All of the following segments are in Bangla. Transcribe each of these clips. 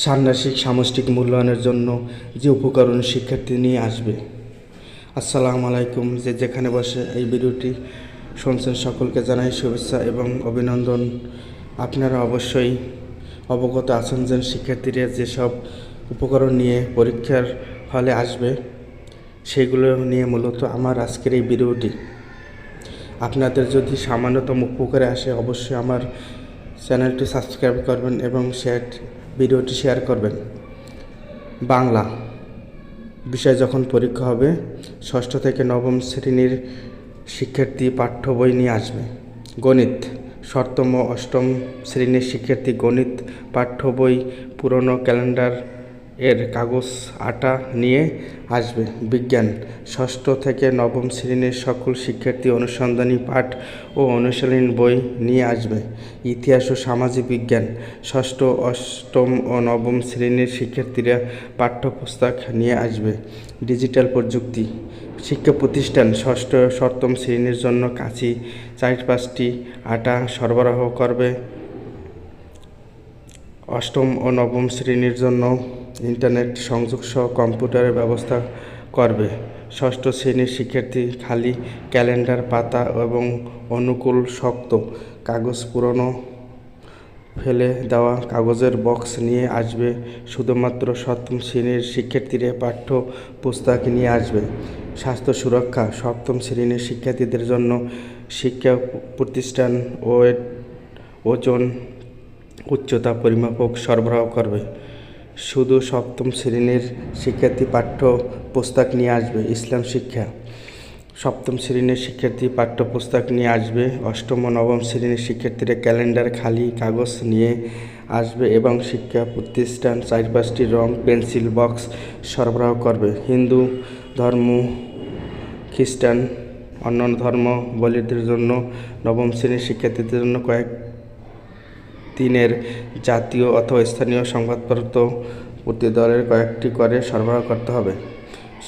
ষান্মাসিক সামষ্টিক মূল্যায়নের জন্য যে উপকরণ শিক্ষার্থী নিয়ে আসবে। আসসালামু আলাইকুম। যে যেখানে বসে এই ভিডিওটি শুনছেন সকলকে জানাই শুভেচ্ছা এবং অভিনন্দন। আপনারা অবশ্যই অবগত আছেন যে শিক্ষার্থীরা যেসব উপকরণ নিয়ে পরীক্ষার হলে আসবে, সেগুলো নিয়ে মূলত আমার আজকের এই ভিডিওটি। আপনাদের যদি সামান্যতম উপকারে আসে, অবশ্যই আমার চ্যানেলটি সাবস্ক্রাইব করবেন এবং শেয়ার ভিডিওটি শেয়ার করবেন। বাংলা বিষয় যখন পরীক্ষা হবে, ষষ্ঠ থেকে নবম শ্রেণির শিক্ষার্থী পাঠ্য বই নিয়ে আসবে। গণিত, সপ্তম ও অষ্টম শ্রেণির শিক্ষার্থী গণিত পাঠ্য বই পুরনো ক্যালেন্ডার এর কাগজ, আটা নিয়ে আসবে। বিজ্ঞান, ষষ্ঠ থেকে নবম শ্রেণির সকল শিক্ষার্থী অনুসন্ধানী পাঠ ও অনুশীলন বই নিয়ে আসবে। ইতিহাস ও সামাজিক বিজ্ঞান, ষষ্ঠ, অষ্টম ও নবম শ্রেণির শিক্ষার্থীরা পাঠ্যপুস্তক নিয়ে আসবে। ডিজিটাল প্রযুক্তি, শিক্ষা প্রতিষ্ঠান, ষষ্ঠ সপ্তম শ্রেণির জন্য কাঁচি চার পাঁচটি আটা সরবরাহ করবে। অষ্টম ও নবম শ্রেণির জন্য ইন্টারনেট সংযোগ সহ কম্পিউটারের ব্যবস্থা করবে। ষষ্ঠ শ্রেণির শিক্ষার্থী খালি ক্যালেন্ডার, পাতা এবং অনুকূল শক্ত কাগজ পুরনো ফেলে দেওয়া কাগজের বক্স নিয়ে আসবে। শুধুমাত্র সপ্তম শ্রেণির শিক্ষার্থীরা পাঠ্য পুস্তক নিয়ে আসবে। স্বাস্থ্য সুরক্ষা, সপ্তম শ্রেণির শিক্ষার্থীদের জন্য শিক্ষা প্রতিষ্ঠান ও ওজন, উচ্চতা পরিমাপক সরবরাহ করবে। শুধু সপ্তম শ্রেণির শিক্ষার্থী পাঠ্য পুস্তক নিয়ে আসবে, ইসলাম শিক্ষা। সপ্তম শ্রেণির শিক্ষার্থী পাঠ্যপুস্তক নিয়ে আসবে, অষ্টম ও নবম শ্রেণির শিক্ষার্থীরা ক্যালেন্ডার, খালি কাগজ নিয়ে আসবে এবং শিক্ষা প্রতিষ্ঠান চার পাঁচটি রং, পেন্সিল, বক্স সরবরাহ করবে। হিন্দু, ধর্ম, খ্রিস্টান, অন্যান্য ধর্ম বলিদের জন্য নবম শ্রেণির শিক্ষার্থীদের জন্য কয়েক দিনের জাতীয় অথবা স্থানীয় সংবাদপত্র প্রতি দলের কয়েকটি করে সরবরাহ করতে হবে।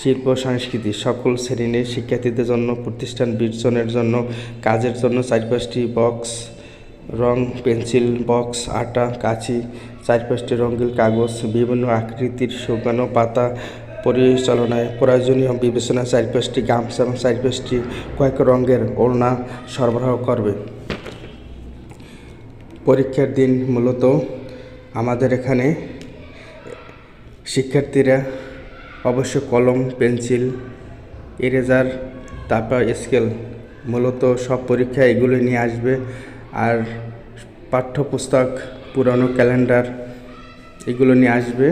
শিল্প, সংস্কৃতি সকল শ্রেণির শিক্ষার্থীদের জন্য, প্রতিষ্ঠান বির্জনের জন্য, কাজের জন্য চার পাঁচটি বক্স, রং, পেন্সিল, বক্স, আটা, কাঁচি চার পাঁচটি রঙিন কাগজ, বিভিন্ন আকৃতির শুকানো পাতা, পরিচালনায় প্রয়োজনীয় বিবেচনা চার পাঁচটি গামছা এবং চার পাঁচটি কয়েক রঙের ওড়না সরবরাহ করবে। পরীক্ষার দিন মূলত আমাদের এখানে শিক্ষার্থীরা অবশ্য কলম, পেন্সিল ইরেজার তারপর স্কেল মূলত সব পরীক্ষা এগুলো নিয়ে আসবে। আর পাঠ্যপুস্তক, পুরানো ক্যালেন্ডার এগুলো নিয়ে আসবে।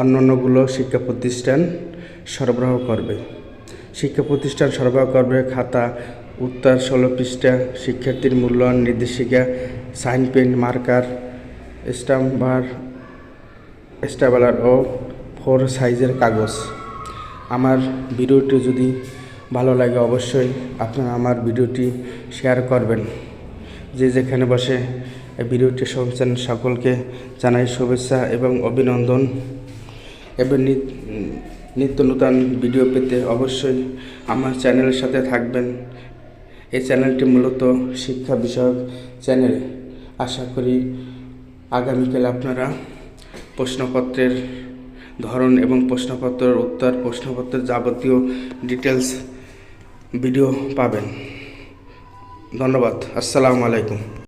অন্য অন্যগুলো শিক্ষা প্রতিষ্ঠান সরবরাহ করবে। শিক্ষা প্রতিষ্ঠান সরবরাহ করবে খাতা, উত্তর ষোলো পৃষ্ঠা, শিক্ষার্থীর মূল্যায়ন, নির্দেশিকা সাইন পেন, মার্কার স্টাম্বার স্টাবলার ও ফোর সাইজের কাগজ। আমার ভিডিওটি যদি ভালো লাগে অবশ্যই আপনারা আমার ভিডিওটি শেয়ার করবেন। যে যেখানে বসে এই ভিডিওটি শুনছেন সকলকে জানাই শুভেচ্ছা এবং অভিনন্দন। এবং নিত- নিত্য নূতন ভিডিও পেতে অবশ্যই আমার চ্যানেলের সাথে থাকবেন। এই চ্যানেলটি মূলত শিক্ষা বিষয়ক চ্যানেল। আশা করি আগামীকাল আপনারা প্রশ্নপত্রের ধরন এবং প্রশ্নপত্রের উত্তর, প্রশ্নপত্রের যাবতীয় ডিটেলস ভিডিও পাবেন। ধন্যবাদ। আসসালামু আলাইকুম।